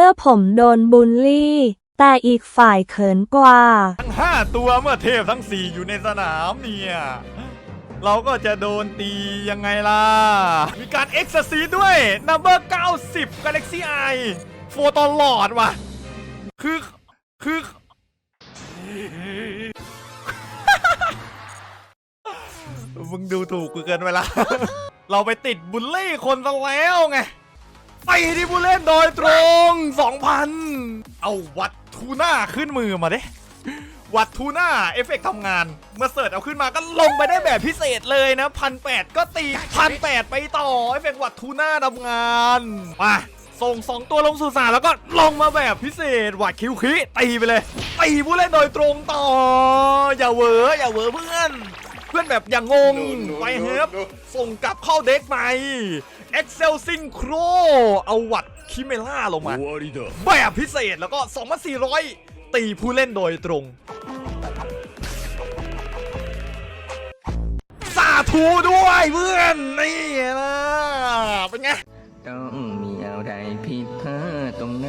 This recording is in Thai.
มื่อผมโดนบูลลี่ แต่อีกฝ่ายเขินกว่า ทั้ง5ตัวเมื่อเทพทั้ง4อยู่ในสนามเนี่ย เราก็จะโดนตียังไงล่ะ มีการเอ็กซ์ซีด้วย number 90 Galaxy Eye โฟตลอดว่ะ คือ คือ มึงดูถูกกูเกินไปละ เราไปติดบุลลี่คนซะแล้วไง ไปที่ผู้เล่นโดยตรง 2,000 เอาวัดทูน่าขึ้นมือมาดิวัดทูน่าเอฟเฟกทำงาน เมื่อเสิร์ชเอาขึ้นมาก็ลงไปได้แบบพิเศษเลยนะพันแปดก็ตีพันแปดไปต่อเอฟเฟกวัดทูน่าทำงานมาส่งสองตัวลงสู่สนามแล้วก็ลงมาแบบพิเศษวัดคิวคิตีไปเลยตีผู้เล่นโดยตรงต่อ อย่าเวออย่าเวอเพื่อน พื่อนแบบอย่างงงไปเฮฟส่งกลับเข้าเด็กใหม่ Excel Synchro เอาวัดคิเมล่าลงมา แบบพิเศษแล้วก็ 2,400 ตีผู้เล่นโดยตรงสาธุด้วยเพื่อน นี่นะเป็นไง ต้องมีอะไรผิดพลาดตรงไหน